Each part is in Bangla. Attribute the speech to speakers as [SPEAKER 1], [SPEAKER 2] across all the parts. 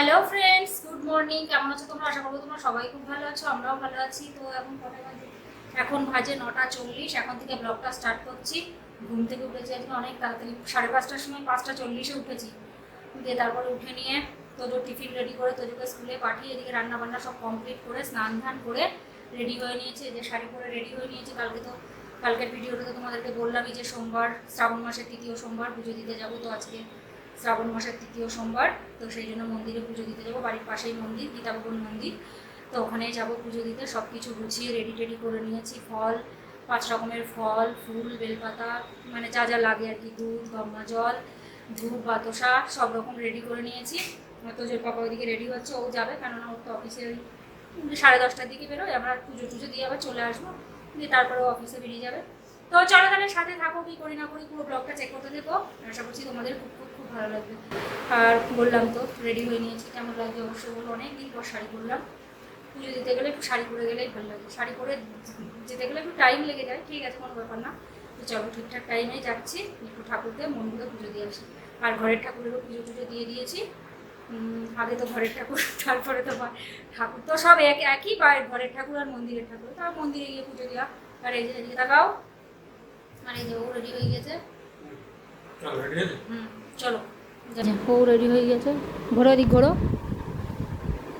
[SPEAKER 1] হ্যালো ফ্রেন্ডস গুড মর্নিং কেমন আছো তোমরা? আশা করব তোমরা সবাই খুব ভালো আছো, আমরাও ভালো আছি। তো এখন কটা বাজে? এখন বাজে নটা চল্লিশ। এখন থেকে ব্লগটা স্টার্ট করছি। ঘুম থেকে উঠেছি আজকে অনেক তাড়াতাড়ি। সাড়ে পাঁচটার সময় পাঁচটা চল্লিশে উঠেছি। দিয়ে তারপরে উঠে নিয়ে তোজোর টিফিন রেডি করে তোজোকে স্কুলে পাঠিয়ে এদিকে রান্না বান্না সব কমপ্লিট করে, স্নান ধান করে রেডি হয়ে নিয়েছে। যে শাড়ি পরে রেডি হয়ে নিয়েছে। কালকে তো, কালকের ভিডিওটা তো তোমাদেরকে বললামই যে সোমবার, শ্রাবণ মাসের তৃতীয় সোমবার পুজো দিতে যাব। তো আজকে শ্রাবণ মাসের তৃতীয় সোমবার, তো সেই জন্য মন্দিরে পুজো দিতে যাব। বাড়ির পাশেই মন্দির, গীতাভবন মন্দির। তো ওখানেই যাব পুজো দিতে সব কিছু গুছিয়ে রেডি টেডি করে নিয়েছি। ফল, পাঁচ রকমের ফল, ফুল, বেলপাতা মানে যা যা লাগে আর কি, দুধ, গঙ্গা জল, ধূপ, বাতাসা, সব রকম রেডি করে নিয়েছি। তো যে পাপা ওইদিকে রেডি হচ্ছে, ও যাবে, কেননা ওর তো অফিসে ওই সাড়ে দশটার দিকে বেরোয়, আমরা পুজো টুজো দিয়ে আবার চলে আসব। দিয়ে তারপরে অফিসে বেরিয়ে যাবে। তো চলো তাহলে সাথে থাকো, কি করি না করি, পুরো ব্লগটা চেক করতে দেখো। আশা করছি তোমাদের খুব খুব ভালো লাগবে। আর বললাম তো রেডি হয়ে নিয়েছি। কেমন লাগবে অবশ্যই বলো। অনেক দিন পর শাড়ি পরলাম। পুজো দিতে গেলে একটু শাড়ি পরে গেলেই ভালো লাগে। শাড়ি পরে যেতে গেলে একটু টাইম লেগে যায়। ঠিক আছে কোনো ব্যাপার না। তো চলো ঠিকঠাক টাইমে যাচ্ছি। একটু ঠাকুরকে মন্দিরে পুজো দিয়ে আসি। আর ঘরের ঠাকুরেরও পুজো টুজো দিয়ে দিয়েছি। আগে তো ঘরের ঠাকুর তারপরে তো ঠাকুর তো সব এক একই বা ঘরের ঠাকুর আর মন্দিরের ঠাকুর। তার মন্দিরে গিয়ে পুজো দেওয়া। আর এই যে এদিকে তাকাও। আর এই যে ও রেডি হয়ে গেছে। হুম। চলো। ও রেডি হয়ে গেছে। ঘোরো দিক ঘোরো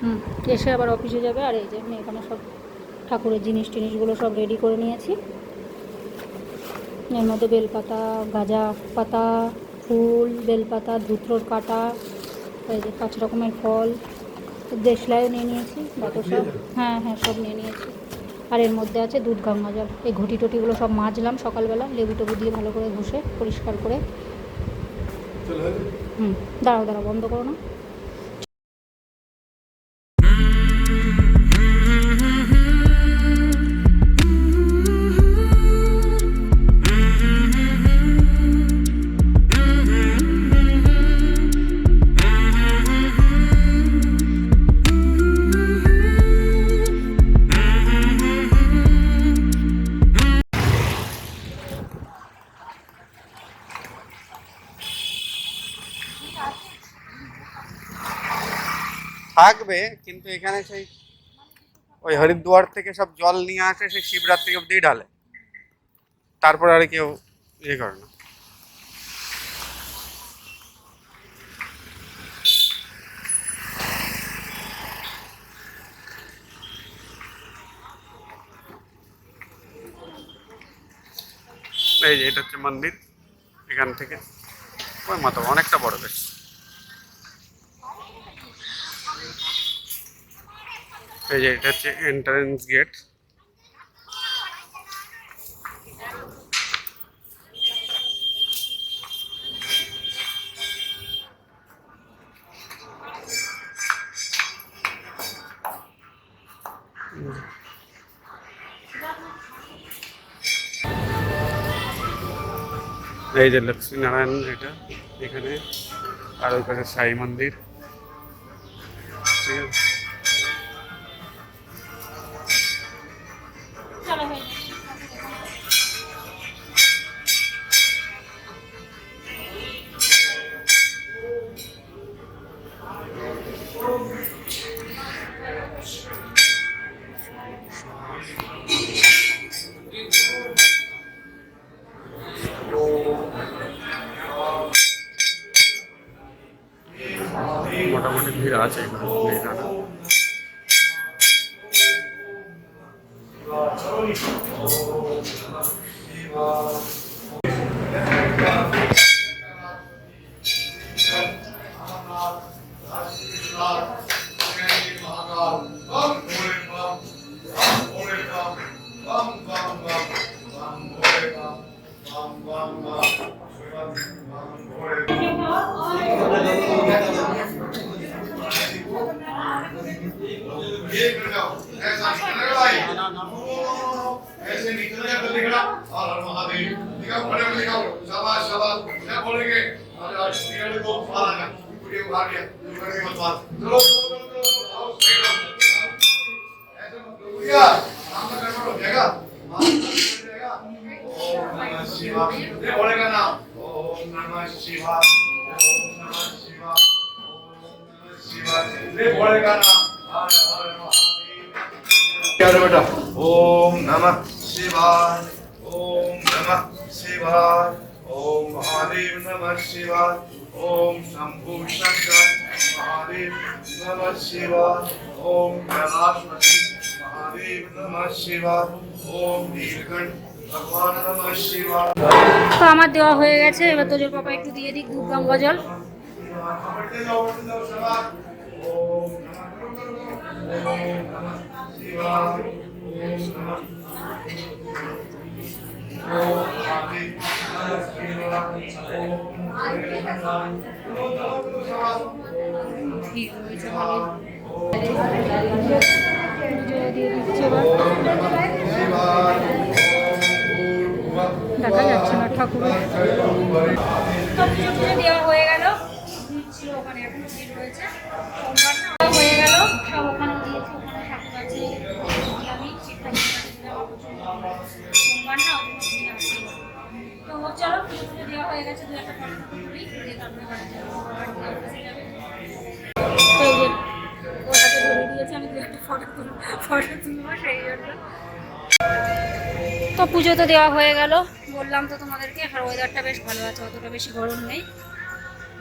[SPEAKER 1] হুম এসে আবার অফিসে যাবে। আর এই যে আমি এখানে সব ঠাকুরের জিনিস টিনিসগুলো সব রেডি করে নিয়েছি। এর মধ্যে বেলপাতা গাজা পাতা ফুল বেলপাতা ধুত্রোর কাটা এই যে পাঁচ রকমের ফল দেশলাইও নিয়ে নিয়েছি বাতাসা হ্যাঁ হ্যাঁ সব নিয়ে নিয়েছি। আর এর মধ্যে আছে দুধ গঙ্গা জল এই ঘটি টটিগুলো সব মাজলাম সকালবেলা লেবু টেবু দিয়ে ভালো করে ঘষে পরিষ্কার করে হুম দাঁড়াও দাঁড়াও বন্ধ করো না।
[SPEAKER 2] থাকবে কিন্তু এখানে সেই ওই হরিদ্বার থেকে সব জল নিয়ে আসে, সেই শিবরাত্রি অবধি ঢালে। তারপর আর কেউ ইয়ে করে না। এই যে এটা হচ্ছে মন্দির, এখান থেকে। ওই মতো অনেকটা বড় বেশ এই যে, এটা হচ্ছে এন্ট্রান্স গেট এই যে লক্ষ্মীনারায়ণ, এটা এখানে। আর ওই পাশে সাই মন্দির। মোটামুটি ভিড় আছে এখানে। ਐਸਾ ਕਿਹੜਾ ਭਾਈ ਨਾ ਨਾ
[SPEAKER 3] ऐसे निकलने का निकला और हर महादेव निकाल बड़े में निकाल शाबाश शाबाश क्या बोलेंगे अरे आज निकल को मारा ना पूरी उभार दिया निकल के मत बात चलो चलो चलो आओ सही रहो ऐसे मत करो भैया काम का कर्म हो जाएगा ओम नमः शिवाय ये बोलेगा ना ओम नमः शिवाय ओम नमः शिवाय ओम नमः शिवाय ये बोलेगा ना আরে বেটা ওম নমঃ শিবায় ওম নমঃ শিবায় ওম মহাদেব নমঃ শিবায় ওম শম্ভু শঙ্কর মহাদেব নমঃ শিবায় ওম কৈলাসপতি মহাদেব নমঃ শিবায় ওম নীলকণ্ঠ
[SPEAKER 1] তো আমার দেওয়া হয়ে গেছে। এবার তোজোর পাপা একটু দিয়ে দিক ধূপ গঙ্গা জল।
[SPEAKER 3] ওম
[SPEAKER 1] ঠিক হয়েছে ভালো দেখা যাচ্ছে না ঠাকুরের পুজো তো দেওয়া হয়ে গেল। বললাম তো তোমাদেরকে, আর ওয়েদারটা বেশ ভালো আছে, অতটা বেশি গরম নেই।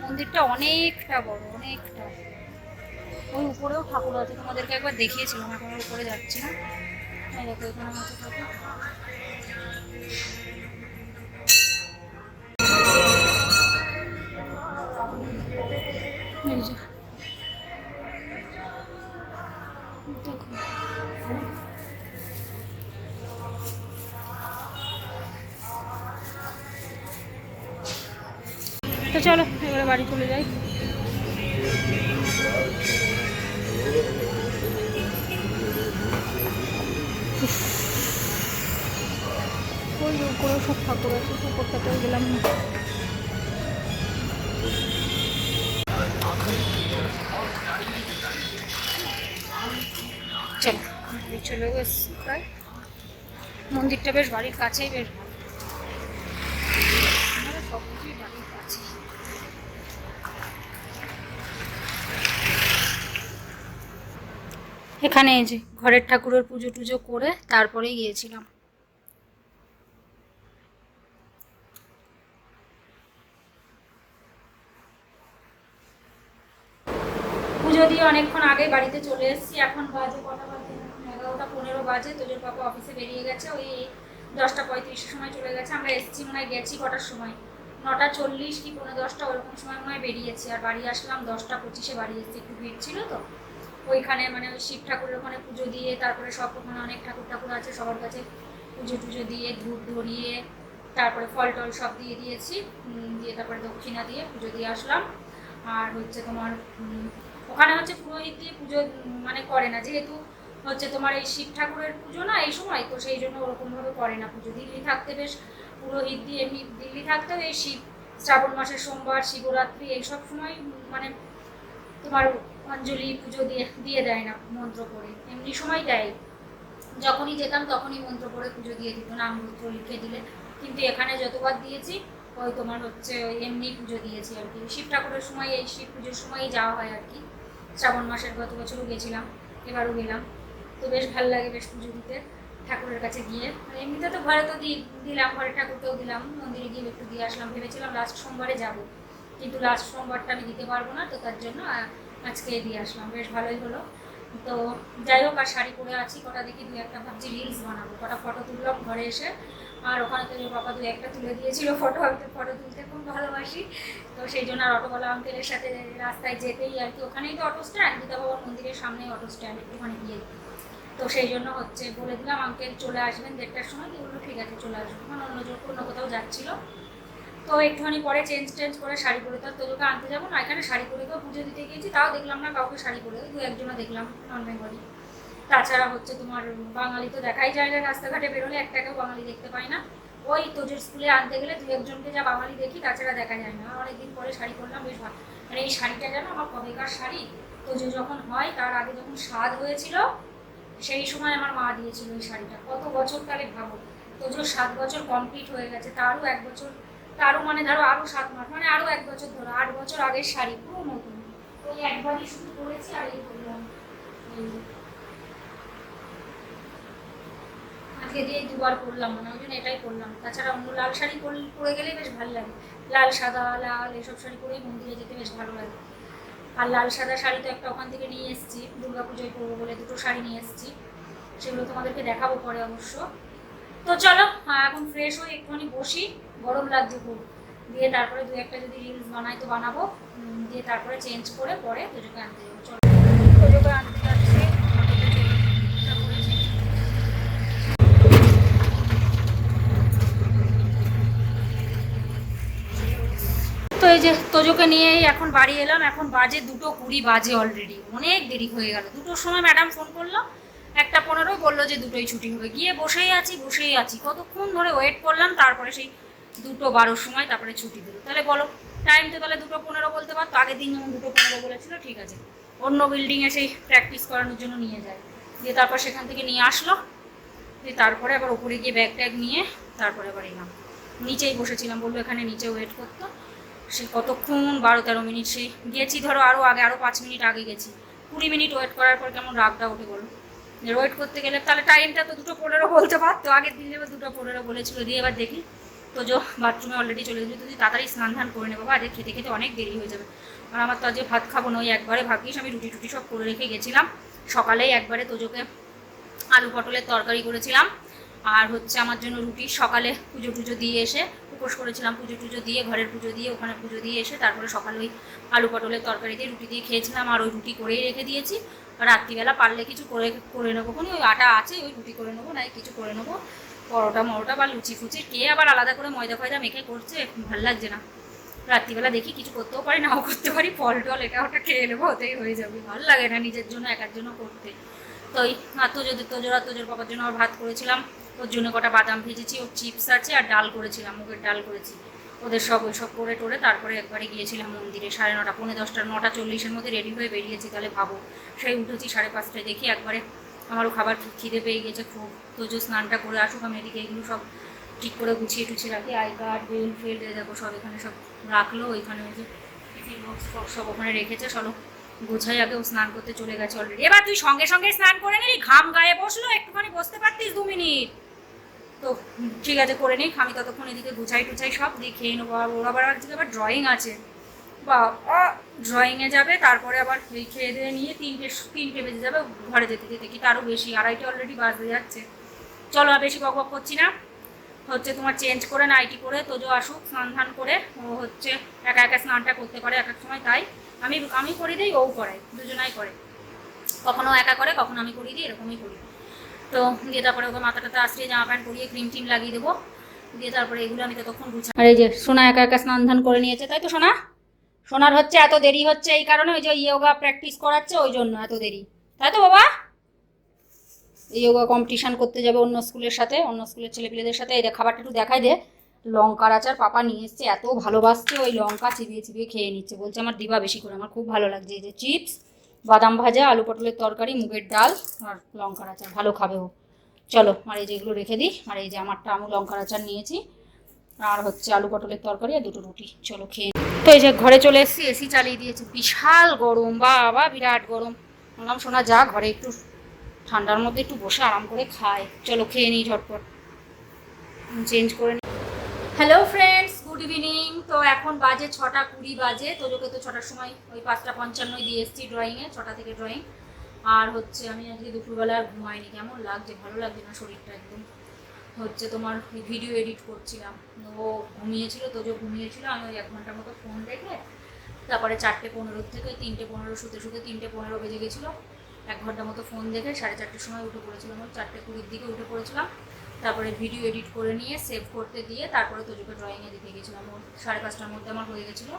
[SPEAKER 1] মন্দিরটা অনেকটা বড়, অনেকটা। ওই উপরেও ঠাকুর আছে, তোমাদেরকে একবার দেখিয়েছিলাম, এখন উপরে যাচ্ছি না। দেখো, এখানে আছে ঠাকুর এই যে। বাড়ি চলে যাই। ওই উপরে সব ঠাকুর আছে উপরটাতেও গেলাম। চলো চলে গেছি। মন্দিরটা বেশ বাড়ির কাছেই বেশ আমাদের সব কিছুই বাড়ির কাছে এখানে এই যে ঘরের ঠাকুরের পুজো টুজো করে তারপরেই গিয়েছিলাম। পুজো দিয়ে অনেকক্ষণ আগে বাড়িতে চলে এসেছি। এখন বাজে কটা বাজে? এগারোটা পনেরো বাজে। তোজোর বাবা অফিসে বেরিয়ে গেছে। ওই দশটা পঁয়ত্রিশের সময় চলে গেছে। আমরা এসেছি মনে হয় গেছি কটার সময়? নটা চল্লিশ কি পনেরো দশটা ওরকম সময় মনে হয় বেরিয়েছি। আর বাড়ি আসলাম দশটা পঁচিশে, বাড়ি এসেছি একটু ভিড় ছিল তো। ওইখানে মানে ওই শিব ঠাকুরের ওখানে পুজো দিয়ে, তারপরে সব ওখানে অনেক ঠাকুর ঠাকুর আছে, সবার কাছে পুজো টুজো দিয়ে, ধূপ ধরিয়ে, তারপরে ফল টল সব দিয়ে দিয়েছি দিয়ে তারপরে দক্ষিণা দিয়ে পুজো দিয়ে আসলাম। আর হচ্ছে তোমার ওখানে হচ্ছে পুরোহিত দিয়ে পুজো মানে করে না, যেহেতু হচ্ছে তোমার এই শিব ঠাকুরের পুজো না এই সময়, তো সেই জন্য ওরকমভাবে করে না পুজো। দিল্লি থাকতে বেশ পুরোহিত দিয়ে এমনি দিল্লি থাকতেও এই শিব, শ্রাবণ মাসের সোমবার, শিবরাত্রি এইসব সময় মানে তোমার অঞ্জলি পুজো দিয়ে দিয়ে দেয় না মন্ত্র করে এমনি সময় দেয়। যখনই যেতাম তখনই মন্ত্র করে পুজো দিয়ে দিত, নাম মন্ত্র লিখে দিলে। কিন্তু এখানে যতবার দিয়েছি, ওই তোমার হচ্ছে ওই এমনি পুজো দিয়েছি আর কি। শিব ঠাকুরের সময় এই শিব পুজোর সময়ই যাওয়া হয় আর কি। শ্রাবণ মাসের গত বছরও গেছিলাম, এবারও গেলাম। তো বেশ ভালো লাগে বেশ পুজো দিতে ঠাকুরের কাছে গিয়ে। এমনিতে তো ঘরে তো দিলাম, ঘরে ঠাকুরকেও দিলাম, মন্দিরে গিয়ে একটু দিয়ে আসলাম। ভেবেছিলাম লাস্ট সোমবারে যাব। কিন্তু লাস্ট সোমবারটা আমি দিতে পারব না, তো তার জন্য আজকে দিয়ে আসলাম। বেশ ভালোই হলো। তো যাই হোক, আর শাড়ি পরে আছি, কটা দেখি দু একটা ভাবছি রিলস বানাবো। কটা ফটো তুললাম ঘরে এসে। আর ওখানে তো বাবা দু একটা তুলে দিয়েছিল ফটো আমি তো ফটো তুলতে খুব ভালোবাসি। তো সেই জন্য আর অটোওয়ালা আঙ্কেলের সাথে রাস্তায় যেতেই আর কি, ওখানেই তো অটো স্ট্যান্ড গীতা বাবার মন্দিরের সামনেই অটো স্ট্যান্ড একটুখানি গিয়ে। তো সেই জন্য হচ্ছে বলে দিলাম আঙ্কেল চলে আসবেন দেড়টার সময় দিয়ে বলল, ঠিক আছে, চলে আসবেন মানে অন্য অন্য কোথাও যাচ্ছিল। তো একটুখানি পরে চেঞ্জ টেঞ্জ করে শাড়ি পরে তো তোজোকে আনতে যাব, না এখানে শাড়ি পরে তো পুজো দিতে গিয়েছি, তাও দেখলাম না, কাউকে শাড়ি পরে দু একজনও দেখলাম নন বেঙ্গলি তাছাড়া হচ্ছে তোমার বাঙালি তো দেখাই যায় না, রাস্তাঘাটে বেরোলে একটাকেও বাঙালি দেখতে পাই না। ওই তোজোর স্কুলে আনতে গেলে দু একজনকে যা বাঙালি দেখি, তাছাড়া দেখা যায় না। অনেকদিন পরে শাড়ি পরলাম, বেশ ভালো। মানে এই শাড়িটা যেন আমার কবেকার শাড়ি? তোজো যখন হয়, তার আগে যখন স্বাদ হয়েছিল, সেই সময় আমার মা দিয়েছিল এই শাড়িটা। কত বছর তাহলে ভাবো? তোজোর সাত বছর কমপ্লিট হয়ে গেছে, তারও এক বছর তারও মানে ধরো আরও সাত মাস মানে আরও এক বছর ধরো, আট বছর আগের শাড়ি, পুরো নতুন। ওই একবারই শুধু করেছি আর এই করলাম আজকে দিয়ে দুবার করলাম মানে ওই জন্য এটাই করলাম তাছাড়া অন্য লাল শাড়ি পরে গেলেই বেশ ভালো লাগে। লাল, সাদা, লাল, এসব শাড়ি পরেই মন্দিরে যেতে বেশ ভালো লাগে। আর লাল, সাদা শাড়ি তো একটা ওখান থেকে নিয়ে এসেছি দুর্গা পুজোয় পরবো বলে দুটো শাড়ি নিয়ে এসেছি। সেগুলো তোমাদেরকে দেখাবো পরে অবশ্য। তো চলো এখন ফ্রেশ হয়ে একটুখানি বসি। গরম লাগছে খুব দিয়ে তারপরে দু একটা যদি রিলস বানাই তো বানাবো। দিয়ে তারপরে চেঞ্জ করে পরে তোজোকে আনতে যাব। চলো। তোজোকে আনতে যাচ্ছি। তো এই যে তোজোকে নিয়েই এখন বাড়ি এলাম। এখন বাজে দুটো কুড়ি বাজে অলরেডি অনেক দেরি হয়ে গেল। দুটোর সময় ম্যাডাম ফোন করল। একটা পনেরো বলল যে দুটোই ছুটি হবে। গিয়ে বসেই আছি বসেই আছি। কতক্ষণ ধরে ওয়েট করলাম, তারপরে সেই দুটো বারোর সময় তারপরে ছুটি দিল। তাহলে বলো টাইম তো তাহলে দুটো পনেরো বলতে পারতো আগের দিন যেমন দুটো পনেরো বলেছিল, ঠিক আছে। অন্য বিল্ডিংয়ে সেই প্র্যাকটিস করানোর জন্য নিয়ে যায়। দিয়ে তারপর সেখান থেকে নিয়ে আসলো, দিয়ে তারপরে আবার ওপরে গিয়ে ব্যাগ ট্যাগ নিয়ে তারপরে আবার এলাম। নিচেই বসেছিলাম, বলল এখানে নিচে ওয়েট করতো। সে কতক্ষণ, বারো তেরো মিনিট সেই গেছি, ধরো আরও আগে আরও পাঁচ মিনিট আগে গেছি। কুড়ি মিনিট ওয়েট করার পর কেমন রাগটা ওঠে বলো। ওয়েট করতে গেলে তাহলে টাইমটা তো দুটো পনেরো বলতে পারতো, আগের দিন এবার দুটো পনেরো বলেছিল, দিয়ে এবার দেখি। তো যে বাথরুমে অলরেডি চলে গেছে। যদি তাড়াতাড়ি স্নান ধান করে নেব আজকে খেতে খেতে অনেক দেরি হয়ে যাবে। আর আমার তো আজকে ভাত খাব না, ওই একবারে ভাগ্যিস আমি রুটি টুটি সব করে রেখে গেছিলাম। সকালেই একবারে তোজোকে আলু পটলের তরকারি করেছিলাম। আর হচ্ছে আমার জন্য রুটি সকালে পুজো টুজো দিয়ে এসে, উপোস করেছিলাম পুজো টুজো দিয়ে, ঘরের পুজো দিয়ে, ওখানে পুজো দিয়ে এসে, তারপরে সকালে ওই আলু পটলের তরকারি দিয়ে রুটি দিয়ে খেয়েছিলাম। আর ওই রুটি করেই রেখে দিয়েছি। রাত্রিবেলা পারলে কিছু করে করে নেব। ওই আটা আছে, ওই রুটি করে নেব না কিছু করে নেব। পরোটা, মরোটা বা লুচি ফুচি, কে আবার আলাদা করে ময়দা ফয়দা মেখে করছে ভালো লাগছে না। রাত্রিবেলা দেখি কিছু করতেও পারি নাও করতে পারি ফল টল, এটা ওটা খেয়ে নেব, ওতেই হয়ে যাবে। ভালো লাগে না নিজের জন্য, একার জন্য করতে। তো ওই তোজো, তোজোর তোজোর বাবার জন্য আর ভাত করেছিলাম। ওর জন্য কটা বাদাম ভেজেছি, ওর চিপস আছে আর ডাল করেছিলাম, মুগের ডাল করেছি। ওদের সব ওই সব করে টোরে তারপরে একবারে গিয়েছিলাম মন্দিরে, সাড়ে নটা, পৌনে দশটা, নটা চল্লিশের মধ্যে রেডি হয়ে বেরিয়েছি, তাহলে ভাবো। সেই উঠেছি সাড়ে পাঁচটায়, দেখি একবারে আমারও খাবার খিদে পেয়ে গেছে, খুব। তো তোজো স্নানটা করে আসুক, আমি এদিকে এগুলো সব ঠিক করে গুছিয়ে টুছিয়ে রাখি। আই কার্ড বেল ফেল দেখো, সব এখানে সব রাখল। ওইখানে ওই যে সব ওখানে রেখেছে। চলো, গোছাই আগে, ও স্নান করতে চলে গেছে অলরেডি এবার তুই সঙ্গে সঙ্গে স্নান করে নিলি, ঘাম গায়ে বসল, একটুখানি বসতে পারতিস দু মিনিট। তো ঠিক আছে, করে নিই আমি ততক্ষণ এদিকে গুছাই টুছাই সব, দিয়ে খেয়ে নেব। আর ওর আবার আজকে আবার ড্রয়িং আছে। ড্রয়িংয়ে যাবে, তারপরে আবার খেয়ে দিয়ে নিয়ে তিনটে তিনটে বেজে যাবে, ঘরে যেতে যেতে কি তারও বেশি, আড়াইটে অলরেডি বাজতে যাচ্ছে। চলো আর বেশি বক বক করছি না। হচ্ছে তোমার চেঞ্জ করে নাইটি করে, তোজো আসুক, স্নান ধান করে, ও হচ্ছে একা একা স্নানটা করতে পারে এক এক সময়, তাই আমি আমি করে দিই, ও করাই দুজনাই করে। কখনো একা করে, কখনো আমি করিয়ে দিই, এরকমই করি। তো দিয়ে তারপরে ওকে মাথা টাথা আশ্রিয়ে, জামা প্যান্ট পরিয়ে ক্রিম টিম লাগিয়ে দেবো। দিয়ে তারপরে এগুলো আমি ততক্ষণ গুছাই আর এই যে সোনা একা একা স্নান ধান করে নিয়েছে, তাই তো সোনা? সোনার হচ্ছে, এত দেরি হচ্ছে, এই কারণে ওই যে ইয়োগা প্র্যাকটিস করাচ্ছে, ওই জন্য এত দেরি। তাই তো বাবা? ইয়োগা কম্পিটিশন করতে যাবে অন্য স্কুলের সাথে, অন্য স্কুলের ছেলেপিলেদের সাথে। এই খাবারটা একটু দেখাই দে। লঙ্কার আচার পাপা নিয়ে এসছে, এত ভালোবাসছে, ওই লঙ্কা চিবিয়ে চিবিয়ে খেয়ে নিচ্ছে। বলছে আমার দিবা বেশি করে, আমার খুব ভালো লাগছে। এই যে চিপস, বাদাম ভাজা, আলু পটলের তরকারি, মুগের ডাল আর লঙ্কার আচার। ভালো খাবে ও। চলো, আর এই যে এগুলো রেখে দিই, আর এই যে আমারটা আমি লঙ্কার আচার নিয়েছি। আর হচ্ছে আলু পটলের তরকারি আর দুটো রুটি। চলো খেয়ে। তো এই যে ঘরে চলে এসেছি। এসি চালিয়ে দিয়েছি। বিশাল গরম বাবা বিরাট গরম। বললাম শোনা যা ঘরে একটু ঠান্ডার মধ্যে একটু বসে আরাম করে খায়। চলো খেয়ে নিই ঝটপট। চেঞ্জ করে নিই হ্যালো ফ্রেন্ডস গুড ইভিনিং তো এখন বাজে ছটা কুড়ি বাজে। তোজোকে তো ছটার সময় ওই পাঁচটা পঞ্চান্নই দিয়ে এসেছি ড্রয়িংয়ে ছটা থেকে ড্রয়িং আর হচ্ছে আমি আজকে দুপুরবেলা আর ঘুমাইনি। কেমন লাগছে? ভালো লাগছে না শরীরটা একদম? হচ্ছে তোমার ভিডিও এডিট করছিলাম। ও ঘুমিয়েছিল, তোজো ঘুমিয়েছিল, আমি ওই এক ঘণ্টার মতো ফোন দেখে তারপরে চারটে পনেরো থেকে তিনটে পনেরো, শুতে শুতে তিনটে পনেরো বেজে গেছিল। এক ঘণ্টা মতো ফোন দেখে সাড়ে চারটের সময় উঠে পড়েছিলাম চারটে কুড়ির দিকে উঠে পড়েছিলাম। তারপরে ভিডিও এডিট করে নিয়ে সেভ করতে দিয়ে তারপরে তোজোকে ড্রয়িংয়ে দিতে গেছিলাম। ওর সাড়ে পাঁচটার মধ্যে আমার হয়ে গেছিল।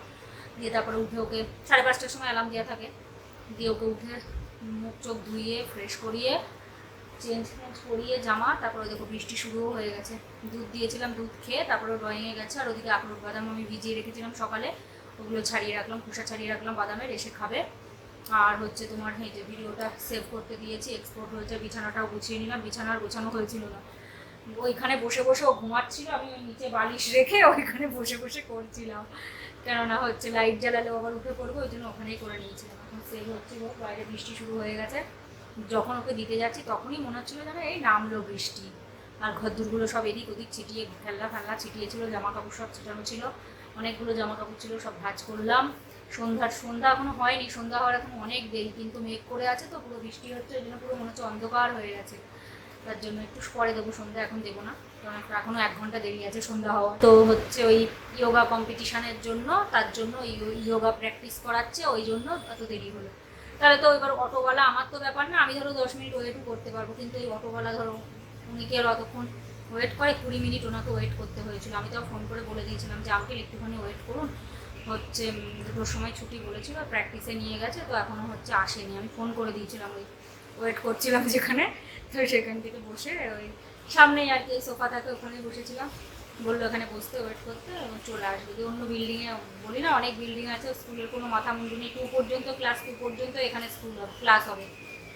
[SPEAKER 1] দিয়ে তারপরে উঠে ওকে সাড়ে পাঁচটার সময় অ্যালার্ম দেওয়া থাকে। দিয়ে ওকে উঠে মুখ চোখ ধুইয়ে ফ্রেশ করিয়ে চেঞ্জ করিয়ে জামা, তারপরে দেখো বৃষ্টি শুরুও হয়ে গেছে। দুধ দিয়েছিলাম, দুধ খেয়ে তারপরে ড্রয়িংয়ে গেছে, আর ওদিকে আখরোট বাদাম আমি ভিজিয়ে রেখেছিলাম সকালে। ওগুলো ছাড়িয়ে রাখলাম, খোসা ছাড়িয়ে রাখলাম, বাদামের, এসে খাবে। আর হচ্ছে তোমার, এই যে ভিডিওটা সেভ করতে দিয়েছি এক্সপোর্ট হয়েছে, বিছানাটাও গুছিয়ে নিলাম, বিছানা আর গোছানো হয়েছিল না। ওইখানে বসে বসে ও ঘুমাচ্ছিল, আমি ওই নিচে বালিশ রেখে ওইখানে বসে বসে করছিলাম। কেননা হচ্ছে লাইট জ্বালালেও আবার উঠে পড়ব, ওই জন্য ওখানেই করে নিয়েছিলাম। এখন সেভ হচ্ছে, বাইরে বৃষ্টি শুরু হয়ে গেছে। যখন ওকে দিতে যাচ্ছি, তখনই মনে হচ্ছিল যেন এই নামলো বৃষ্টি। আর ঘরদুরগুলো সব এদিক ওদিক ছিটিয়ে খেলনা ফেলনা ছিটিয়েছিল জামা কাপড় সব ছিটানো ছিল। অনেকগুলো জামা কাপড় ছিল, সব ভাজ করলাম। সন্ধ্যার, সন্ধ্যা এখনও হয়নি, সন্ধ্যা হওয়ার এখন অনেক দেরি, কিন্তু মেঘ করে আছে তো পুরো বৃষ্টি হচ্ছে, ওই জন্য পুরো মনে হচ্ছে অন্ধকার হয়ে গেছে। তার জন্য একটু পরে দেবো, সন্ধ্যা এখন দেবো না, কারণ এখন- এখনও এক ঘণ্টা দেরি আছে সন্ধ্যা হওয়া তো হচ্ছে ওই ইয়োগা কম্পিটিশানের জন্য, তার জন্য ইয়োগা প্র্যাকটিস করাচ্ছে, ওই জন্য এত দেরি হলো। তাহলে তো এবার অটোওয়ালা, আমার তো ব্যাপার না, আমি ধরো দশ মিনিট ওয়েটও করতে পারব, কিন্তু এই অটোওয়ালা ধরো, উনি কি আর অতক্ষণ ওয়েট করে? কুড়ি মিনিট ওনাকে ওয়েট করতে হয়েছিল। আমি তো ফোন করে বলে দিয়েছিলাম যে আঙ্কেল একটুখানি ওয়েট করুন। হচ্ছে দুটোর সময় ছুটি বলেছিল প্র্যাকটিসে নিয়ে গেছে, তো এখনও হচ্ছে আসেনি। আমি ফোন করে দিয়েছিলাম ওই ওয়েট করছিলাম যেখানে, তো সেখান থেকে বসে ওই সামনেই আর কি সোফা থাকে ওখানে বসেছিলাম। বলল এখানে বসতে ওয়েট করতে চলে আসবে। যে অন্য বিল্ডিংয়ে বলি না, অনেক বিল্ডিং আছে স্কুলের কোনো মাথা মুন্ডু নেই। টু পর্যন্ত ক্লাস টু পর্যন্ত এখানে স্কুল হবে ক্লাস হবে।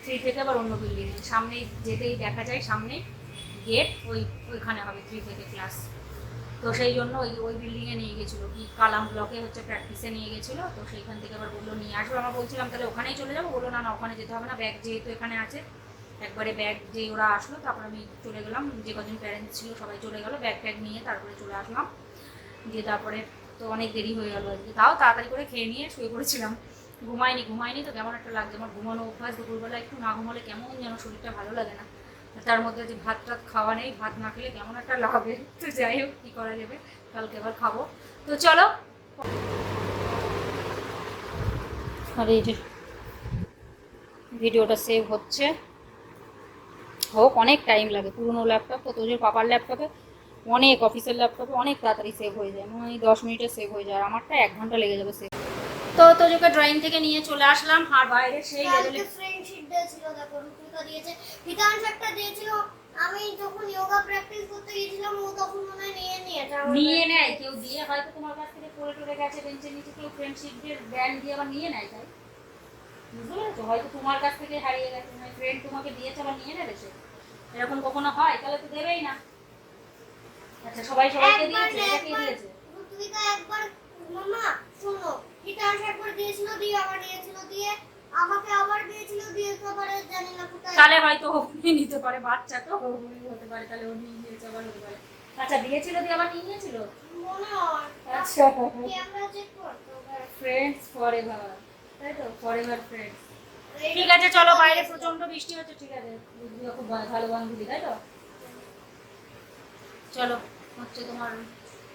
[SPEAKER 1] থ্রি থেকে আবার অন্য বিল্ডিংয়ে সামনেই যেতেই দেখা যায় সামনেই গেট ওই, ওইখানে হবে থ্রি থেকে ক্লাস তো সেই জন্য ওই ওই বিল্ডিংয়ে নিয়ে গেছিল। কি কালাম ব্লকে হচ্ছে প্র্যাকটিসে নিয়ে গেছিল। তো সেইখান থেকে আবার বলল, নিয়ে আসব আমরা বলছিলাম, তাহলে ওখানেই চলে যাব? বলল, না না, ওখানে যেতে হবে না। ব্যাগ যেহেতু এখানে আছে একবারে ব্যাগ যে ওরা আসলো, তারপর আমি চলে গেলাম, যে কজন প্যারেন্টস ছিল সবাই চলে গেলো ব্যাগ ট্যাগ নিয়ে তারপরে চলে আসলাম। দিয়ে তারপরে তো অনেক দেরি হয়ে গেলো আজকে তাও তাড়াতাড়ি করে খেয়ে নিয়ে শুয়ে পড়েছিলাম। ঘুমাইনি ঘুমাইনি তো কেমন একটা লাগছে। আমার ঘুমানো অভ্যাস দুপুরবেলা একটু না ঘুমালে কেমন যেন শরীরটা ভালো লাগে না। তার মধ্যে যে ভাত টাত খাওয়া নেই, ভাত না খেলে কেমন একটা লাগে তো যাই হোক, কী করা যাবে? কালকে আবার খাব। তো চলো। আর এই যে, ভিডিওটা সেভ হচ্ছে। হোক অনেক টাইম লাগে। পুরোনো ল্যাপটপ তো তোজোর পাপার ল্যাপটপে অনেক অফিসের ল্যাপটপে অনেক তাড়াতাড়ি সেভ হয়ে যায়। মানে দশ মিনিটে সেভ হয়ে যায় আর আমারটা এক ঘণ্টা লেগে যাবে সেভ তো তোজোকে ড্রয়িং থেকে নিয়ে চলে আসলাম আর বাইরে সেই লেভেলে
[SPEAKER 4] ফ্রেন্ডশিপ ডে ছিল দেখো রুপিকা দিয়েছে। বিধান একটা দিয়েছিল আমি যখন যোগা প্র্যাকটিস করতে গিয়েছিলাম ও তখন মনে নিয়ে নিয়েছে
[SPEAKER 1] নিয়ে নেয় কেউ দিয়ে হয়তো তোমার কাছ থেকে পড়ে টরে গেছে বেঞ্চের নিচে কেউ ফ্রেন্ডশিপদের ব্যান্ড দিয়ে আবার নিয়ে নেয় তাই। বুঝতে পেরেছ? হয়তো তোমার কাছ থেকে হারিয়ে গেছে ফ্রেন্ড তোমাকে দিয়েছে আবার নিয়ে নেবে সে। এরকম কখনো হয়? তাহলে তো দেবেই না। আচ্ছা সবাই সবাইকে দিয়েছে এটা কে দিয়েছে?
[SPEAKER 4] রুপিকা একবার মামা শোনো বিধান একবার দিয়েছিল দিয়ে আবার দিয়েছিল দিয়ে আমাকে আবার দিয়েছিল দিয়ে তারপরে জানি না কোথায়।
[SPEAKER 1] তাহলে হয়তো ও নিয়ে নিতে পারে বাচ্চা তো ও নিয়ে হতে পারে তাহলে ও নিয়ে নিয়েছে আবার হতে পারে। আচ্ছা দিয়েছিল দিয়ে আবার নিয়ে নিয়েছিল?
[SPEAKER 4] মনে হয়।
[SPEAKER 1] আচ্ছা।
[SPEAKER 4] ক্যামেরা চেক করতো
[SPEAKER 1] ফ্রেন্ডস ফরএভার তাই তো? ফরএভার ফ্রেন্ডস ঠিক আছে চলো বাইরে প্রচণ্ড বৃষ্টি হচ্ছে ঠিক আছে। খুব ভালো বান্ধবী তাই তো? চলো হচ্ছে তোমার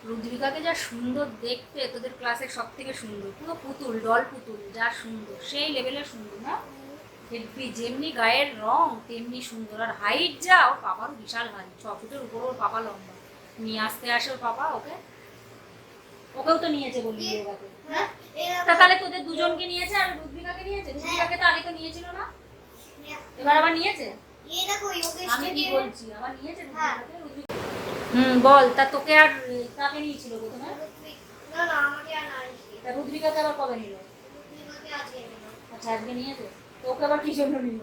[SPEAKER 1] রুদ্রিকাকে যা সুন্দর দেখতে তোদের ক্লাসের সব থেকে সুন্দর পুরো পুতুল ডল পুতুল যা সুন্দর সেই লেভেলের সুন্দর না? যেমনি গায়ের রং তেমনি সুন্দর আর হাইট যা ওর পাপারও বিশাল হাইট ছ ফুটের উপর ওর পাপা লম্বা। নিয়ে আসতে আসে ওর পাপা ওকে? ওকেও তো নিয়েছে বললি
[SPEAKER 4] হ্যাঁ?
[SPEAKER 1] তা তাহলে তোদের দুজনকে নিয়েছে আর রুদ্রিকাকে নিয়েছে? রুদ্রিকাকে তো নিয়েছিল না? এবার আবার নিয়েছে?
[SPEAKER 4] এই দেখো যোগেশ
[SPEAKER 1] আমি কি বলছি? আবার নিয়েছে
[SPEAKER 4] হ্যাঁ।
[SPEAKER 1] রুদ্রিকাকে? রুদ্রিকা- হুম বল তা তোকে আর কাকে নিয়েছিল প্রথমে?
[SPEAKER 4] না না আমাকে আর নাই
[SPEAKER 1] তা রুদ্রিকাকে আবার কবে নিল?
[SPEAKER 4] রুপিকাকে আজকে নিল।
[SPEAKER 1] আচ্ছা আজকে নিয়েছে? তো ওকে আবার কি জন্য নিল?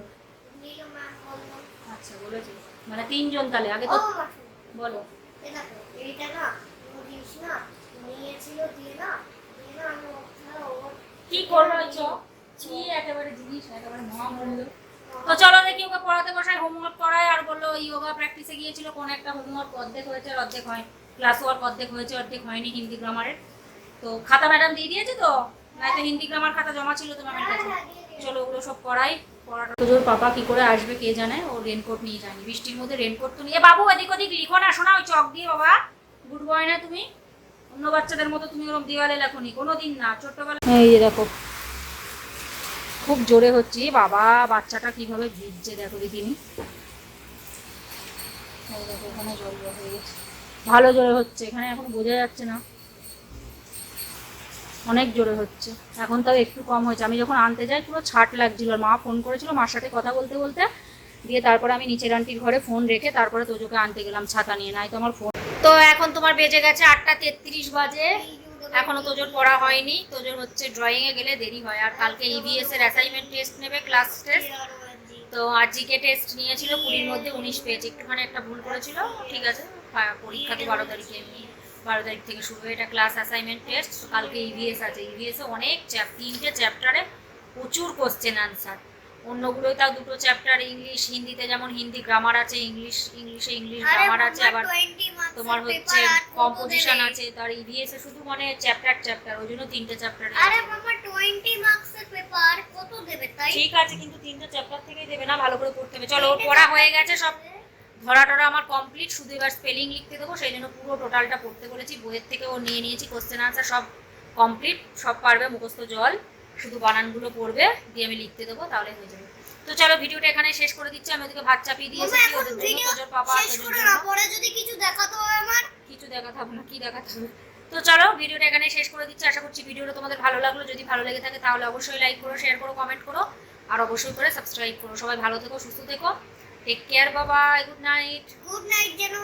[SPEAKER 4] নিল ম্যাম বলল
[SPEAKER 1] আচ্ছা বলেছে। মানে তিনজন তাহলে আগে তো বলো।
[SPEAKER 4] এই এইটা না নিয়েছিল দিয়ে না দিয়ে না আমি ওখানে ওর
[SPEAKER 1] কি করবে ওই তো চলো দেখি ওকে পড়াতে বসায় হোমওয়ার্ক করায়, আর বলল যোগা প্র্যাকটিসে গিয়েছিল, কোন একটা হোমওয়ার্ক অর্ধেক হয়েছে আর অর্ধেক হয় ক্লাস ওয়ার্ক অর্ধেক হয়েছে, অর্ধেক হয়নি হিন্দি গ্রামারের তো খাতা ম্যাডাম দিয়ে দিয়েছে তো? নয়তো হিন্দি গ্রামার খাতা জমা ছিল তো ম্যামের কাছে। চলো ওগুলো সব করাই পড়াটা পাপা কি করে আসবে কে জানে, ও রেনকোট নিয়ে যায়নি, বৃষ্টির মধ্যে রেনকোট তো নিয়ে বাবু এদিক ওদিক লিখো না, শোনা ওই চক দিয়ে বাবা। গুড বয় না তুমি? অন্য বাচ্চাদের মতো তুমি ওরকম দেওয়ালে লেখনি কোনো দিন না, ছোট্টবেলা এই দেখো খুব জোরে হচ্ছে। বাবা, বাচ্চাটা কীভাবে ভিজছে দেখো দেখিনি। হয়ে গেছে। ভালো জোরে হচ্ছে, এখানে এখন বোঝা যাচ্ছে না। অনেক জোরে হচ্ছে। এখন তাও একটু কম হয়েছে। আমি যখন আনতে যাই, পুরো ছাট লাগছিল। মা ফোন করেছিল মার সাথে কথা বলতে বলতে। দিয়ে তারপরে আমি নিচের আন্টির ঘরে ফোন রেখে তারপরে তোজোকে আনতে গেলাম, ছাতা নিয়ে। নাই তো আমার ফোন তো এখন তোমার বেজে গেছে আটটা তেত্রিশ বাজে। এখনও তোজোর পড়া হয়নি। তোজোর হচ্ছে ড্রয়িং এ গেলে দেরি হয়। আর কালকে ইভিএস এর অ্যাসাইনমেন্ট টেস্ট নেবে ক্লাস টেস্ট তো আর জিকে টেস্ট নিয়েছিল কুড়ির মধ্যে উনিশ পেয়েছে একটুখানি একটা ভুল করেছিল। ঠিক আছে হ্যাঁ, পরীক্ষা তো বারো তারিখে এমনি বারো তারিখ থেকে শুরু হয়ে এটা ক্লাস অ্যাসাইনমেন্ট টেস্ট কালকে ইভিএস আছে। ইভিএসে অনেক চ্যাপ তিনটে চ্যাপ্টারে প্রচুর কোশ্চেন আনসার অন্যগুলোই তাও দুটো চ্যাপ্টার ইংলিশ হিন্দিতে যেমন হিন্দি গ্রামার আছে ইংলিশ ইংলিশে ইংলিশ গ্রামার আছে আবার তোমার হচ্ছে কম্পোজিশন আছে তার ইভিএস এ শুধু মানে চ্যাপ্টার চ্যাপ্টার ওই জন্য তিনটে চ্যাপ্টার
[SPEAKER 4] আরে মামা 20 মার্কসের পেপার কত দেবে তাই?
[SPEAKER 1] ঠিক আছে কিন্তু তিনটে চ্যাপ্টার থেকেই দেবে না ভালো করে পড়তে হবে। চলো পড়া হয়ে গেছে সব। ধরা টরা আমার কমপ্লিট শুধু এবার স্পেলিং লিখতে দেবো সেই জন্য পুরো টোটালটা পড়তে বলেছি বইয়ের থেকে ও নিয়ে নিয়েছি কোশ্চেন আনসার সব কমপ্লিট সব পারবে মুখস্থ জল। শুধু বানানগুলো পড়বে দিয়ে আমি লিখতে দেবো তাহলে হয়ে যাবে। তো চলো ভিডিওটা এখানে শেষ করে দিচ্ছি। আমি ওদেরকে ভাত চাপিয়ে দিয়ে এসেছি ওদের জন্য তোজোর পাপা
[SPEAKER 4] শেষ
[SPEAKER 1] তোজোর
[SPEAKER 4] করো
[SPEAKER 1] জন্য।
[SPEAKER 4] না পরে যদি কিছু দেখাতে হয় আমার।
[SPEAKER 1] কিছু দেখাতে হবে না কি দেখাতে হবে? তো চলো ভিডিওটা এখানে শেষ করে দিচ্ছি। আশা করছি ভিডিওটা তোমাদের ভালো লাগল। যদি ভালো লেগে থাকে তাহলে অবশ্যই লাইক করো শেয়ার করো কমেন্ট করো আর অবশ্যই করে সাবস্ক্রাইব করো। সবাই ভালো থেকো সুস্থ থেকো। টেক কেয়ার বাবা গুড নাইট
[SPEAKER 4] গুড নাইট যেন